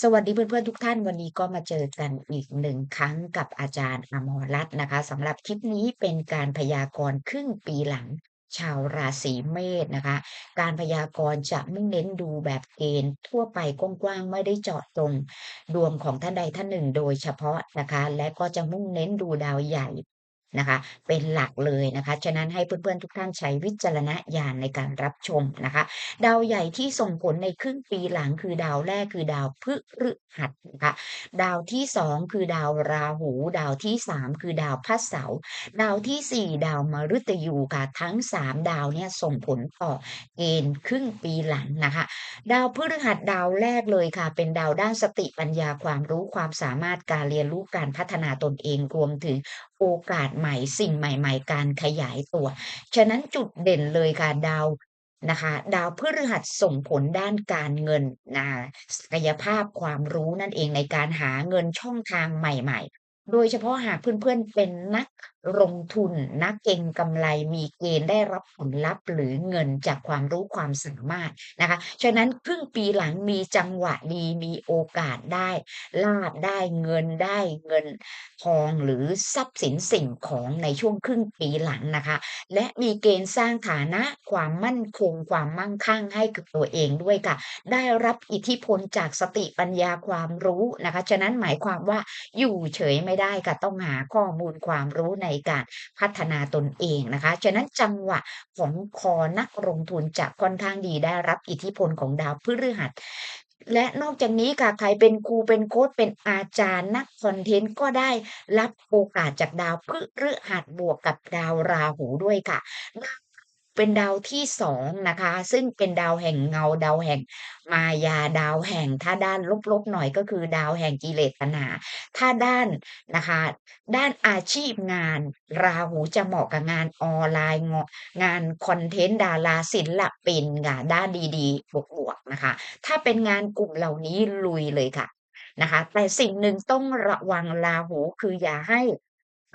สวัสดีเพื่อนๆทุกท่านวันนี้ก็มาเจอกันอีกหนึ่งครั้งกับอาจารย์อมรรัตน์นะคะสำหรับคลิปนี้เป็นการพยากรณ์ครึ่งปีหลังชาวราศีเมษนะคะ การพยากรณ์จะมุ่งเน้นดูแบบเกณฑ์ทั่วไปกว้างๆไม่ได้เจาะจงดวงของท่านใดท่านหนึ่งโดยเฉพาะนะคะ และก็จะมุ่งเน้นดูดาวใหญ่ นะคะ เป็นหลักเลยนะคะ ฉะนั้นให้เพื่อนๆทุกท่านใช้วิจารณญาณในการรับชมนะคะ ดาวใหญ่ที่ส่งผลในครึ่งปีหลังคือดาวแรกคือดาวพฤหัสนะคะดาวที่สองคือดาวราหู ดาวที่สามคือดาวพระเสาร์ดาวที่สี่ดาวมฤตยูค่ะทั้งสามดาวเนี่ยส่งผลต่อเกณฑ์ครึ่งปีหลังนะคะ ดาวพฤหัสดาวแรกเลยค่ะ เป็นดาวด้านสติปัญญาความรู้ความสามารถการเรียนรู้การพัฒนาตนเองรวมถึง โอกาสใหม่สิ่งใหม่ ๆ การขยายตัว ฉะนั้นจุดเด่นเลยค่ะดาวนะคะดาวพฤหัสส่งผลด้านการเงินนะศักยภาพความรู้นั่นเองในการหาเงินช่องทางใหม่ๆ โดยเฉพาะหากเพื่อนๆเป็นนักลงทุนนักเก็งกำไรมีเกณฑ์ได้รับผลลัพธ์หรือเงินจากความรู้ความสามารถนะคะ ฉะนั้นครึ่งปีหลังมีจังหวะดีมีโอกาสได้ลาบได้เงินได้เงินทองหรือทรัพย์สินสิ่งของในช่วงครึ่งปีหลังนะคะ และมีเกณฑ์สร้างฐานะความมั่นคงความมั่งคั่งให้กับตัวเองด้วยค่ะ ได้รับอิทธิพลจากสติปัญญาความรู้นะคะ ฉะนั้นหมายความว่าอยู่เฉยไม่ได้ค่ะต้องหาข้อมูลความรู้ในการพัฒนาตนเองนะคะฉะนั้นจังหวะของคอนักลงทุนจะค่อนข้างดีได้รับอิทธิพลของดาวพฤหัสและนอกจากนี้ค่ะใครเป็นครูเป็นโค้ชเป็นอาจารย์นักคอนเทนต์ก็ได้รับโอกาสจากดาวพฤหัสบวกกับดาวราหูด้วยค่ะดาว เป็นดาวที่สองนะคะ ซึ่งเป็นดาวแห่งเงาดาวแห่งมายาดาวแห่งถ้าด้านลบๆหน่อยก็คือดาวแห่งกิเลสตัณหาถ้าด้านนะคะ ด้านอาชีพงาน ราหูจะเหมาะกับงานออนไลน์งานคอนเทนต์ดาราศิลปินค่ะด้านดีๆบวกๆนะคะ ถ้าเป็นงานกลุ่มเหล่านี้ลุยเลยค่ะนะคะแต่สิ่งหนึ่งต้องระวังราหูคืออย่าให้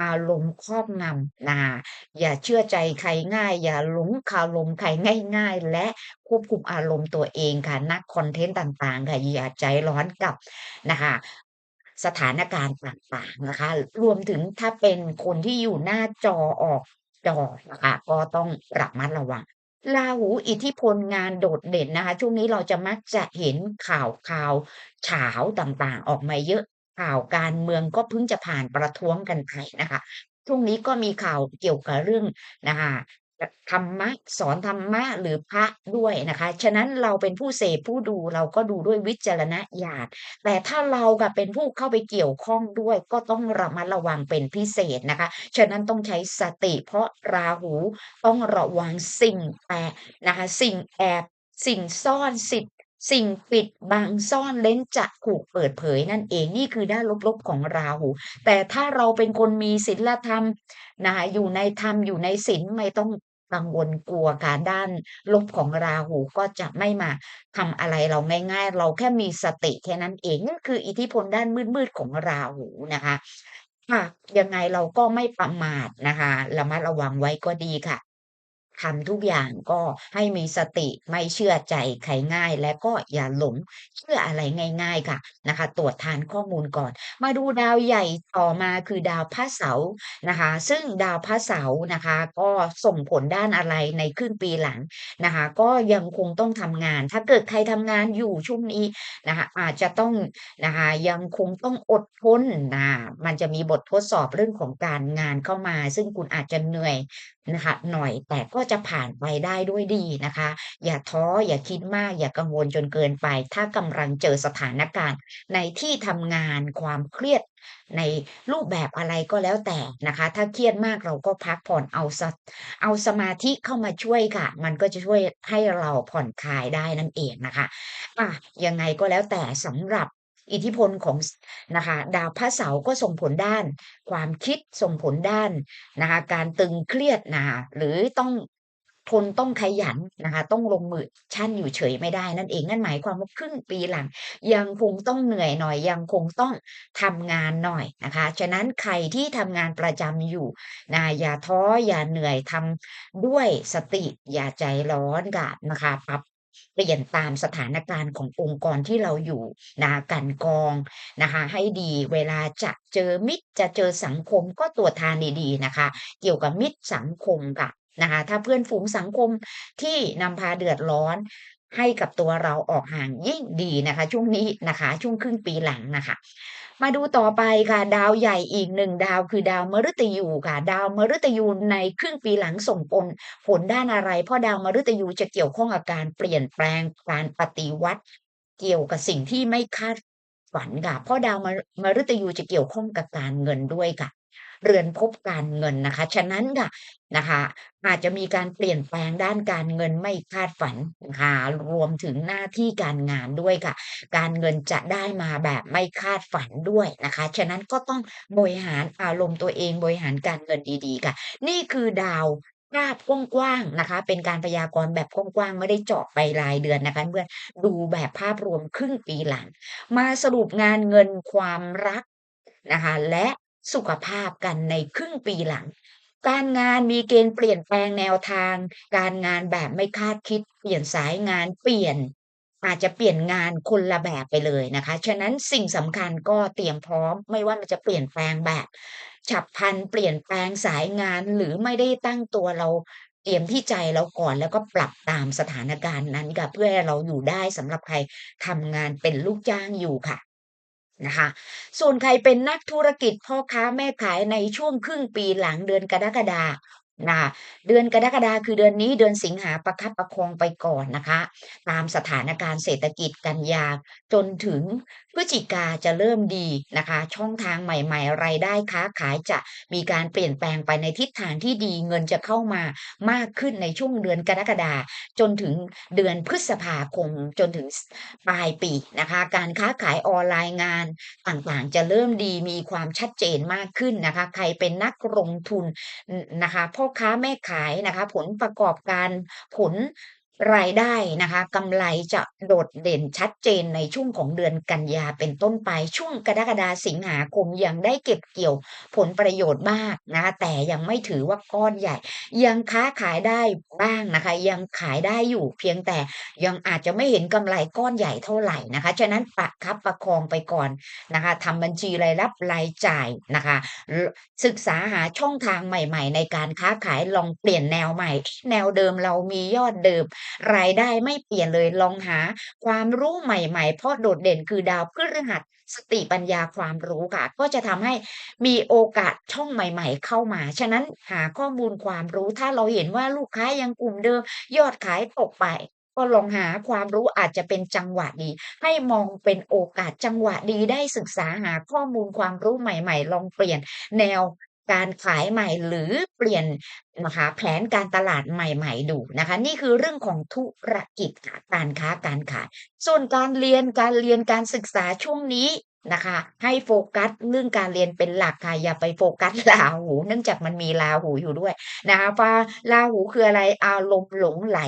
อารมณ์ครอบงำนะอย่าเชื่อใจใครง่าย อย่าหลงคารมใครง่าย ๆ และควบคุมอารมณ์ตัวเองค่ะ นักคอนเทนต์ต่างๆค่ะอย่าใจร้อนกับนะคะสถานการณ์ต่างๆนะคะ รวมถึงถ้าเป็นคนที่อยู่หน้าจอออกจอนะคะก็ต้องระมัดระวังราหูอิทธิพลงานโดดเด่นนะคะ ช่วงนี้เราจะมักจะเห็นข่าวข่าวเฉาต่างๆ ออกมาเยอะ ข่าวการเมืองก็เพิ่งจะผ่านประท้วงกันไปนะคะช่วงนี้ก็มีข่าวเกี่ยวกับเรื่องนะคะธรรมะสอนธรรมะหรือพระด้วยนะคะ ฉะนั้นเราเป็นผู้เสพผู้ดูเราก็ดูด้วยวิจารณญาณแต่ถ้าเรากับเป็นผู้เข้าไปเกี่ยวข้องด้วย ก็ต้องระมัดระวังเป็นพิเศษนะคะ ฉะนั้นต้องใช้สติ เพราะราหูต้องระวังสิ่งแปลนะคะ สิ่งแอบสิ่งซ่อนสิทธิ สิ่งปิดบังซ่อนเร้นจะถูกเปิดเผยนั่นเองนี่คือด้านลบๆของราหู แต่ถ้าเราเป็นคนมีศีลธรรมนะคะอยู่ในธรรมอยู่ในศีลไม่ต้องกังวลกลัวการด้านลบของราหูก็จะไม่มาทำอะไรเราง่ายๆ เราแค่มีสติแค่นั้นเองนั่นคืออิทธิพลด้านมืดๆของราหูนะคะค่ะยังไงเราก็ไม่ประมาทนะคะระมัดระวังไว้ก็ดีค่ะ ทำทุกอย่างก็ให้มีสติไม่เชื่อใจใครง่าย และก็อย่าหลงเชื่ออะไรง่าย ๆ ค่ะนะคะ ตรวจทานข้อมูลก่อน มาดูดาวใหญ่ต่อมาคือดาวพระเสาร์นะคะ ซึ่งดาวพระเสาร์นะคะ ก็ส่งผลด้านอะไรในครึ่งปีหลังนะคะ ก็ยังคงต้องทำงาน ถ้าเกิดใครทำงานอยู่ช่วงนี้นะคะอาจจะต้องนะคะยังคงต้องอดทนนะมันจะมีบททดสอบเรื่องของการงานเข้ามา ซึ่งคุณอาจจะเหนื่อย นะคะหน่อยแต่ก็จะผ่านไปได้ด้วยดีนะคะ อย่าท้ออย่าคิดมาก อย่ากังวลจนเกินไป ถ้ากำลังเจอสถานการณ์ ในที่ทำงานความเครียดในรูปแบบอะไรก็แล้วแต่นะคะ ถ้าเครียดมากเราก็พักผ่อนเอาสเอาสมาธิเข้ามาช่วยค่ะ มันก็จะช่วยให้เราผ่อนคลายได้นั่นเองนะคะอะยังไงก็แล้วแต่สำหรับ อิทธิพลของนะคะดาวพระเสาร์ก็ส่งผลด้าน ความคิดส่งผลด้านนะคะการตึงเครียดนะหรือต้องทนต้องขยันนะคะ ต้องลงมือชั่นอยู่เฉยไม่ได้นั่นเองนั่นหมายความว่าครึ่งปีหลัง ยังคงต้องเหนื่อยหน่อย ยังคงต้องทำงานหน่อยนะคะ ฉะนั้นใครที่ทำงานประจำอยู่นะอย่าท้ออย่าเหนื่อยทำด้วยสติอย่าใจร้อนกันนะคะ ปรับ เปลี่ยนตามสถานการณ์ขององค์กรที่เราอยู่นะกันกองนะคะให้ดีเวลาจะเจอมิตรจะเจอสังคมก็ตรวจทานดีๆนะคะ เกี่ยวกับมิตรสังคมค่ะนะคะถ้าเพื่อนฝูงสังคมที่นำพาเดือดร้อนให้กับตัวเราออกห่างยิ่งดีนะคะ ช่วงนี้นะคะ ช่วงครึ่งปีหลังนะคะ มาดูต่อไปค่ะ ดาวใหญ่อีกหนึ่งดาวคือดาวมฤตยูค่ะ ดาวมฤตยูในครึ่งปีหลังส่งผลผลด้านอะไร เพราะดาวมฤตยูจะเกี่ยวข้องกับการเปลี่ยนแปลงการปฏิวัติ เกี่ยวกับสิ่งที่ไม่คาดฝันค่ะเพราะดาวมมฤตยูจะเกี่ยวข้องกับการเงินด้วยค่ะ เรือนภพการเงินนะคะ ฉะนั้นค่ะนะคะอาจจะมีการเปลี่ยนแปลงด้านการเงินไม่คาดฝันนะคะรวมถึงหน้าที่การงานด้วยค่ะ การเงินจะได้มาแบบไม่คาดฝันด้วยนะคะ ฉะนั้นก็ต้องบริหารอารมณ์ตัวเองบริหารการเงินดีๆค่ะ นี่คือดาวภาพกว้างๆนะคะ เป็นการพยากรณ์แบบกว้างๆไม่ได้เจาะไปรายเดือนนะคะเพื่อนดูแบบภาพรวมครึ่งปีหลัง มาสรุปงานเงินความรักนะคะ และ สุขภาพกันในครึ่งปีหลัง การงานมีเกณฑ์เปลี่ยนแปลงแนวทาง การงานแบบไม่คาดคิด เปลี่ยนสายงานเปลี่ยน อาจจะเปลี่ยนงานคนละแบบไปเลยนะคะ ฉะนั้นสิ่งสำคัญก็เตรียมพร้อม ไม่ว่ามันจะเปลี่ยนแปลงแบบ ฉับพลันเปลี่ยนแปลงสายงานหรือไม่ได้ตั้งตัวเราเตรียมที่ใจเราก่อนแล้วก็ปรับตามสถานการณ์นั้นค่ะเพื่อให้เราอยู่ได้สำหรับใครทำงานเป็นลูกจ้างอยู่ค่ะ นะคะ ส่วนใครเป็นนักธุรกิจพ่อค้าแม่ขายในช่วงครึ่งปีหลังเดือนกรกฎา นะคะเดือนกรกฎาคือเดือนนี้เดือนสิงหาประคับประคองไปก่อนนะคะ ตามสถานการณ์เศรษฐกิจกันยา จนถึงพฤศจิกาจะเริ่มดีนะคะ ช่องทางใหม่ๆ รายได้ค้าขายจะมีการเปลี่ยนแปลงไปในทิศทางที่ดีเงินจะเข้ามามากขึ้นในช่วงเดือนกรกฎาจนถึงเดือนพฤษภาคมจนถึงปลายปีนะคะ การค้าขายออนไลน์งานต่างๆ จะเริ่มดีมีความชัดเจนมากขึ้นนะคะ ใครเป็นนักลงทุนนะคะพ่อค้าแม่ขายนะคะ ผลประกอบการผล รายได้นะคะกำไรจะโดดเด่นชัดเจนในช่วงของเดือนกันยาเป็นต้นไปช่วงกรกฎาสิงหาคมยังได้เก็บเกี่ยวผลประโยชน์บ้างนะคะแต่ยังไม่ถือว่าก้อนใหญ่ ยังค้าขายได้บ้างนะคะ ยังขายได้อยู่เพียงแต่ยังอาจจะไม่เห็นกำไรก้อนใหญ่เท่าไหร่นะคะ ฉะนั้นประคับประคองไปก่อนนะคะทำบัญชีรายรับรายจ่ายนะคะ ศึกษาหาช่องทางใหม่ ๆ ในการค้าขายลองเปลี่ยนแนวใหม่ แนวเดิมเรามียอดเดิมรายได้ไม่เปลี่ยนเลยลองหาความรู้ใหม่ๆ เพราะโดดเด่นคือดาวพฤหัสสติปัญญาความรู้ค่ะ ก็จะทำให้มีโอกาสช่องใหม่ๆ เข้ามา ฉะนั้นหาข้อมูลความรู้ถ้าเราเห็นว่าลูกค้ายังกลุ่มเดิม ยอดขายตกไปก็ลองหาความรู้อาจจะเป็นจังหวะดี ให้มองเป็นโอกาสจังหวะดีได้ศึกษาหาข้อมูลความรู้ใหม่ ๆ ลองเปลี่ยนแนว การขายใหม่หรือเปลี่ยนนะคะแผนการตลาดใหม่ ๆ ดูนะคะ นี่คือเรื่องของธุรกิจค่ะการค้าการขาย ส่วนการเรียนการเรียนการศึกษาช่วงนี้นะคะ ให้โฟกัสเรื่องการเรียนเป็นหลักค่ะอย่าไปโฟกัสราหู เนื่องจากมันมีราหูอยู่ด้วยนะคะว่าราหูคืออะไรอารมณ์หลงไหล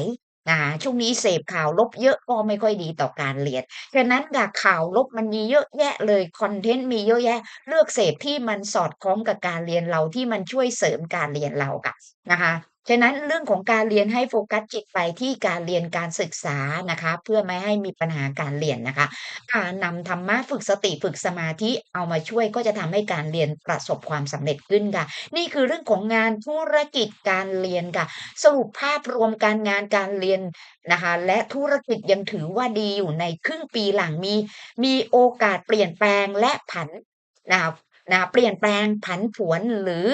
อ่าช่วงนี้เสพข่าวลบเยอะก็ไม่ค่อยดีต่อการเรียนฉะนั้นกับข่าวลบมันมีเยอะแยะเลยคอนเทนต์มีเยอะแยะ เลือกเสพที่มันสอดคล้องกับการเรียนเราที่มันช่วยเสริมการเรียนเราค่ะนะคะ ฉะนั้นเรื่องของการเรียนให้โฟกัสจิตไปที่การเรียนการศึกษานะคะ เพื่อไม่ให้มีปัญหาการเรียนนะคะ การนำธรรมะฝึกสติฝึกสมาธิเอามาช่วยก็จะทำให้การเรียนประสบความสำเร็จขึ้นค่ะ นี่คือเรื่องของงานธุรกิจการเรียนค่ะ สรุปภาพรวมการงานการเรียนนะคะ และธุรกิจยังถือว่าดีอยู่ในครึ่งปีหลังมี มีโอกาสเปลี่ยนแปลงและผันนะคะนะเปลี่ยนแปลงผันผวนหรือ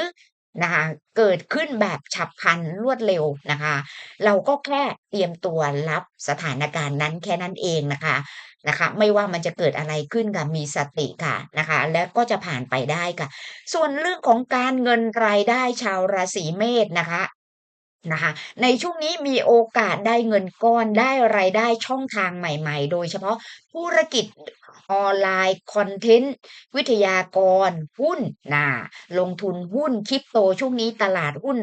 นะคะเกิดขึ้นแบบฉับพลันรวดเร็วนะคะ เราก็แค่เตรียมตัวรับสถานการณ์นั้นแค่นั้นเองนะคะนะคะ ไม่ว่ามันจะเกิดอะไรขึ้นค่ะมีสติค่ะนะคะ แล้วก็จะผ่านไปได้ค่ะ ส่วนเรื่องของการเงินรายได้ชาวราศีเมษนะคะ นะคะในช่วงนี้มีโอกาสได้เงินก้อนได้รายได้ช่องทางใหม่ๆ โดยเฉพาะธุรกิจออนไลน์คอนเทนต์วิทยากร หุ้นนะลงทุนหุ้นคริปโตช่วงนี้ตลาดหุ้น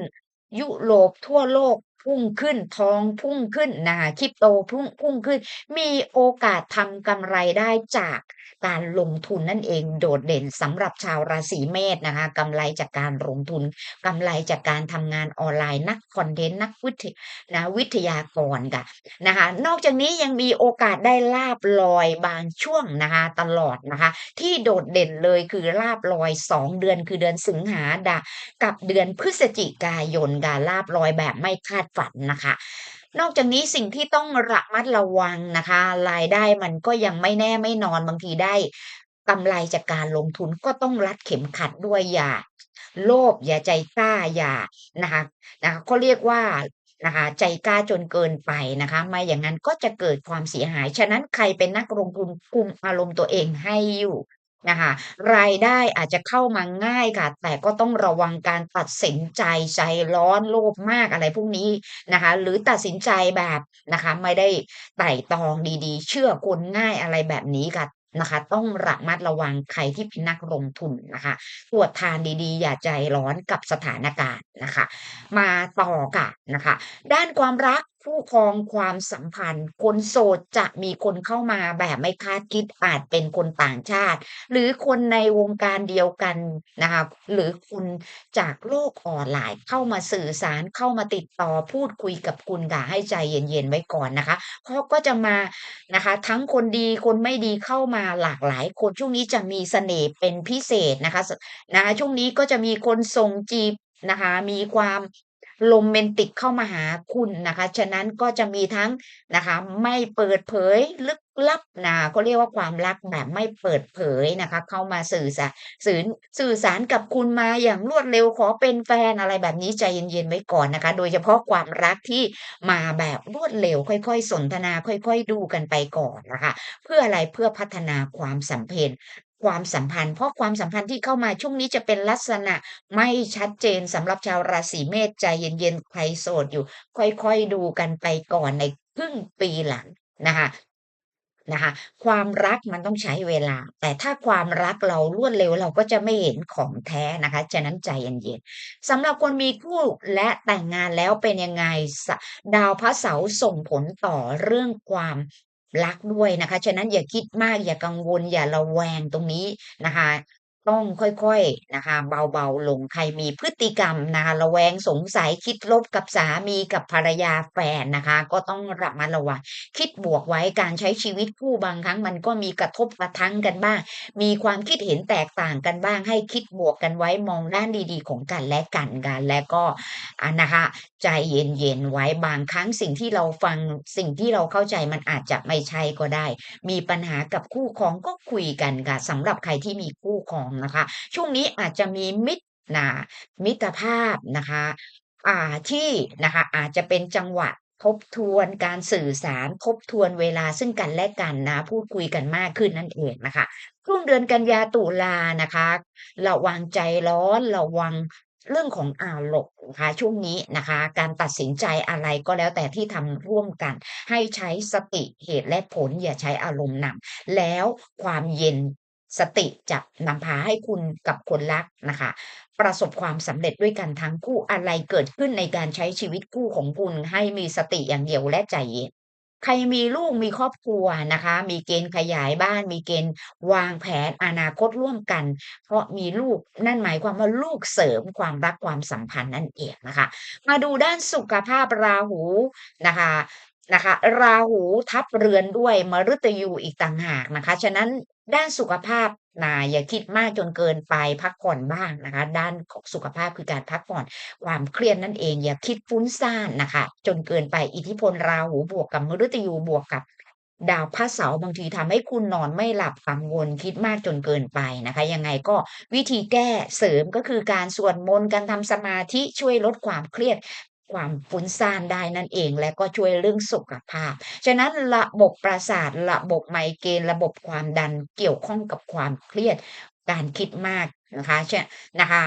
ยุโรปทั่วโลก พุ่งขึ้นทองพุ่งขึ้นนะคะ Crypto พุ่งพุ่งขึ้น มีโอกาสทำกำไรได้จากการลงทุนนั่นเองโดดเด่นสำหรับชาวราศีเมษนะคะกำไรจากการลงทุนกำไรจากการทำงานออนไลน์นักคอนเทนต์นักวิทยนะวิทยากรค่ะนะคะนอกจากนี้ยังมีโอกาสได้ลาภลอยบางช่วงนะคะตลอดนะคะที่โดดเด่นเลยคือลาภลอย 2 เดือนคือเดือนสิงหาดะกับเดือนพฤศจิกายนค่ะลาภลอยแบบไม่คาดฝันนะคะ นอกจากนี้สิ่งที่ต้องระมัดระวังนะคะ รายได้มันก็ยังไม่แน่ไม่นอนบางทีได้กำไรจากการลงทุนก็ต้องรัดเข็มขัดด้วยอย่า โลภอย่าใจกล้าอย่านะคะนะคะเขาเรียกว่านะคะใจกล้าจนเกินไปนะคะไม่อย่างงั้นก็จะเกิดความเสียหาย ฉะนั้นใครเป็นนักลงทุนคุมอารมณ์ตัวเองให้อยู่ นะคะรายได้อาจจะเข้ามาง่ายค่ะ แต่ก็ต้องระวังการตัดสินใจใจร้อนโลภมากอะไรพวกนี้นะคะ หรือตัดสินใจแบบนะคะไม่ได้ไต่ตองดีๆ เชื่อคนง่ายอะไรแบบนี้ค่ะนะคะ ต้องระมัดระวังใครที่เป็นนักลงทุนนะคะตรวจทานดีๆ อย่าใจร้อนกับสถานการณ์นะคะ มาต่อค่ะนะคะ ด้านความรัก คู่ครองความสัมพันธ์ คนโสดจะมีคนเข้ามาแบบไม่คาดคิดอาจเป็นคนต่างชาติ หรือคนในวงการเดียวกันนะคะหรือคุณจากโลกออนไลน์เข้ามาสื่อสารเข้ามาติดต่อพูดคุยกับคุณค่ะให้ใจเย็นๆไว้ก่อนนะคะ เพราะก็จะมานะคะ ทั้งคนดีคนไม่ดีเข้ามาหลากหลาย คนช่วงนี้จะมีเสน่ห์เป็นพิเศษนะคะนะคะช่วงนี้ก็จะมีคนส่งจีบนะคะมีความ โรแมนติกเข้ามาหาคุณนะคะ ฉะนั้นก็จะมีทั้งนะคะ ไม่เปิดเผยลึกลับนะเขาเรียกว่าความรักแบบไม่เปิดเผยนะคะ เข้ามาสื่อสะสืนสื่อสารกับคุณมาอย่างรวดเร็วขอเป็นแฟนอะไรแบบนี้ใจเย็นๆไว้ก่อนนะคะ โดยเฉพาะความรักที่มาแบบรวดเร็ว ค่อยๆ สนทนาค่อย ๆ ดูกันไปก่อนนะคะ เพื่ออะไรเพื่อพัฒนาความสัมเพนธ์ ความสัมพันธ์ เพราะความสัมพันธ์ที่เข้ามาช่วงนี้จะเป็นลักษณะไม่ชัดเจนสำหรับชาวราศีเมษใจเย็นๆใครโสดอยู่ ค่อยๆดูกันไปก่อนในครึ่งปีหลังนะคะนะคะความรักมันต้องใช้เวลา แต่ถ้าความรักเรารวดเร็วเราก็จะไม่เห็นของแท้นะคะฉะนั้นใจเย็นๆสำหรับคนมีคู่และแต่งงานแล้วเป็นยังไง ดาวพระเสาร์ส่งผลต่อเรื่องความ รักด้วยนะคะ ฉะนั้นอย่าคิดมากอย่ากังวลอย่าระแวงตรงนี้นะคะ ต้องค่อยๆนะคะ เบาๆลงใครมีพฤติกรรมนะคะระแวงสงสัยคิดลบกับสามีกับภรรยาแฟนนะคะ ก็ต้องระมัดระวังคิดบวกไว้การใช้ชีวิตคู่บางครั้งมันก็มีกระทบกระทั่งกันบ้าง มีความคิดเห็นแตกต่างกันบ้าง ให้คิดบวกกันไว้มองด้านดีๆ ของกันและกันค่ะและก็อ่านะคะ ใจเย็นๆไว้บางครั้งสิ่งที่เราฟังสิ่งที่เราเข้าใจมันอาจจะไม่ใช่ก็ได้ มีปัญหากับคู่ครองก็คุยกันค่ะสำหรับใครที่มีคู่ครองนะคะ ช่วงนี้อาจจะมีมิตรนะมิตรภาพนะคะอ่าที่นะคะอาจจะเป็นจังหวะทบทวนการสื่อสารทบทวนเวลาซึ่งกันและกันนะ พูดคุยกันมากขึ้นนั่นเองนะคะช่วงเดือนกันยาตุลานะคะระวังใจร้อนระวังเรื่องของอารมณ์นะคะช่วงนี้นะคะ การตัดสินใจอะไรก็แล้วแต่ที่ทำร่วมกัน ให้ใช้สติเหตุและผลอย่าใช้อารมณ์นำแล้วความเย็น สติจะนำพาให้คุณกับคนรักนะคะ ประสบความสำเร็จด้วยกันทั้งคู่อะไรเกิดขึ้นในการใช้ชีวิตคู่ของคุณให้มีสติอย่างเดียวและใจเย็นใครมีลูกมีครอบครัวนะคะ มีเกณฑ์ขยายบ้าน มีเกณฑ์วางแผนอนาคตร่วมกัน เพราะมีลูกนั่นหมายความว่าลูกเสริมความรักความสัมพันธ์นั่นเองนะคะ มาดูด้านสุขภาพราหูนะคะ นะคะ ราหูทับเรือนด้วยมฤตยูอีกต่างหากนะคะ ฉะนั้นด้านสุขภาพน่ะอย่าคิดมากจนเกินไปพักผ่อนบ้างนะคะ ด้านของสุขภาพคือการพักผ่อนความเครียดนั่นเอง อย่าคิดฟุ้งซ่านนะคะ จนเกินไปอิทธิพลราหูบวกกับมฤตยูบวกกับดาวพระเสาร์บางทีทำให้คุณนอนไม่หลับกังวลคิดมากจนเกินไปนะคะ ยังไงก็วิธีแก้เสริมก็คือการสวดมนต์การทำสมาธิช่วยลดความเครียด ความฟุ้งซ่านได้นั่นเอง และก็ช่วยเรื่องสุขภาพ ฉะนั้นระบบประสาทระบบไมเกรนระบบความดันเกี่ยวข้องกับความเครียดการคิดมากนะคะฉะนะคะ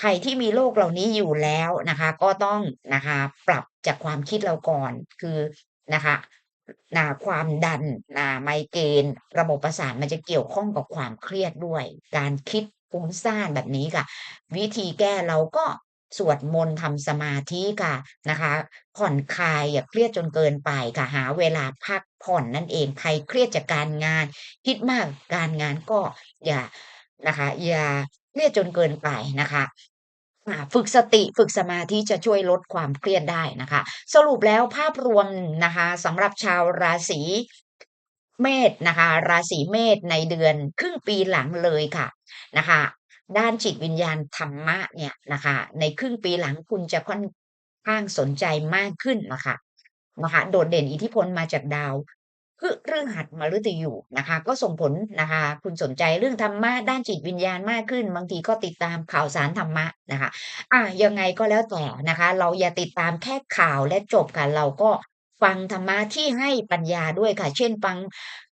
ใครที่มีโรคเหล่านี้อยู่แล้วนะคะ ก็ต้องนะคะปรับจากความคิดเราก่อนคือนะคะนะความดันน่ะไมเกรนระบบประสาทมันจะเกี่ยวข้องกับความเครียดด้วย การคิดฟุ้งซ่านแบบนี้ค่ะ วิธีแก้เราก็ สวดมนต์ทำสมาธิค่ะนะคะ ผ่อนคลายอย่าเครียดจนเกินไปค่ะหาเวลาพักผ่อนนั่นเองใครเครียดจากการงาน คิดมากการงานก็อย่านะคะ อย่าเครียดจนเกินไปนะคะฝึกสติฝึกสมาธิจะช่วยลดความเครียดได้นะคะ สรุปแล้วภาพรวมนะคะสำหรับชาวราศีเมษนะคะ ราศีเมษในเดือนครึ่งปีหลังเลยค่ะนะคะ ด้านจิตวิญญาณธรรมะเนี่ยนะคะในครึ่งปีหลังคุณจะค่อนข้างสนใจมากขึ้นนะคะนะคะโดดเด่นอิทธิพลมาจากดาวพฤฤหัสมฤตยูนะคะ ก็ส่งผลนะคะ คุณสนใจเรื่องธรรมะด้านจิตวิญญาณมากขึ้น บางทีก็ติดตามข่าวสารธรรมะนะคะอายังไงก็แล้วแต่นะคะ เราอย่าติดตามแค่ข่าวและจบค่ะเราก็ ฟังธรรมะที่ให้ปัญญาด้วยค่ะ เช่นฟัง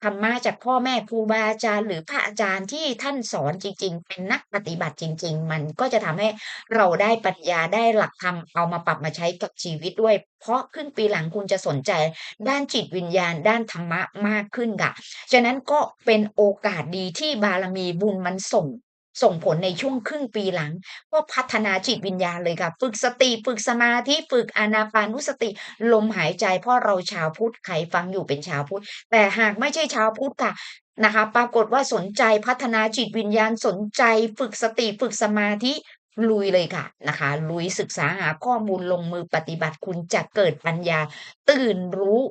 ธรรมะจากพ่อแม่ครูบาอาจารย์หรือพระอาจารย์ที่ท่านสอนจริง ๆ เป็นนักปฏิบัติจริง ๆ มันก็จะทำให้เราได้ปัญญาได้หลักธรรมเอามาปรับมาใช้กับชีวิตด้วย เพราะครึ่งปีหลังคุณจะสนใจ ด้านจิตวิญญาณ ด้านธรรมะมากขึ้นค่ะ ฉะนั้นก็เป็นโอกาสดีที่บารมีบุญมันส่ง ส่งผลในช่วงครึ่งปีหลัง ก็พัฒนาจิตวิญญาณเลยค่ะ ฝึกสติฝึกสมาธิฝึกอนาปานุสติ ลมหายใจเพราะเราชาวพุทธใครฟังอยู่เป็นชาวพุทธ แต่หากไม่ใช่ชาวพุทธค่ะนะคะ ปรากฏว่าสนใจพัฒนาจิตวิญญาณสนใจ ฝึกสติฝึกสมาธิลุยเลยค่ะนะคะ ลุยศึกษาหาข้อมูลลงมือปฏิบัติคุณจะเกิดปัญญา ตื่นรู้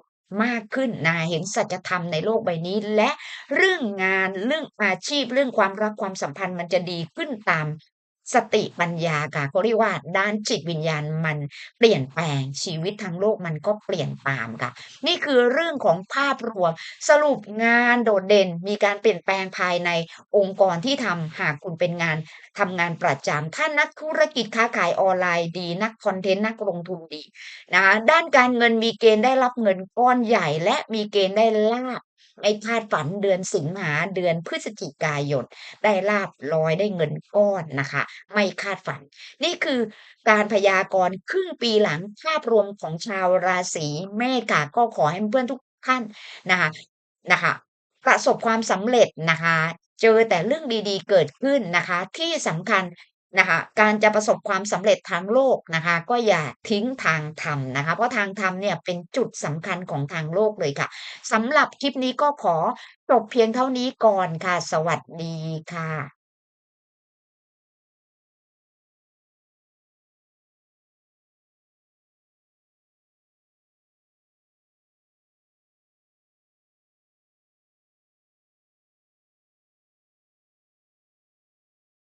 มากขึ้นนะเห็นสัจธรรมในโลกใบนี้ และเรื่องงานเรื่องอาชีพเรื่องความรักความสัมพันธ์มันจะดีขึ้นตาม สติปัญญาค่ะเขาเรียกว่าด้านจิตวิญญาณมันเปลี่ยนแปลงชีวิตทางโลกมันก็เปลี่ยนตามค่ะ นี่คือเรื่องของภาพรวมสรุปงานโดดเด่น มีการเปลี่ยนแปลงภายในองค์กรที่ทำหากคุณเป็นงานทำงานประจำถ้านักธุรกิจค้าขายออนไลน์ดีนักคอนเทนต์นักลงทุนดีนะคะด้านการเงินมีเกณฑ์ได้รับเงินก้อนใหญ่ และมีเกณฑ์ได้ลาภ ไม่คาดฝันเดือนสิงหาเดือนพฤศจิกายนได้ลาภลอยได้เงินก้อนนะคะ ไม่คาดฝัน นี่คือการพยากรณ์ครึ่งปีหลังภาพรวมของชาวราศีเมษค่ะก็ขอให้เพื่อนทุกท่านนะคะนะคะประสบความสำเร็จนะคะ เจอแต่เรื่องดีๆเกิดขึ้นนะคะ ที่สำคัญ นะคะการจะประสบความสำเร็จทางโลกนะคะก็อย่าทิ้งทางธรรมนะคะ เพราะทางธรรมเนี่ยเป็นจุดสำคัญของทางโลกเลยค่ะสำหรับคลิปนี้ก็ขอจบเพียงเท่านี้ก่อนค่ะ สวัสดีค่ะ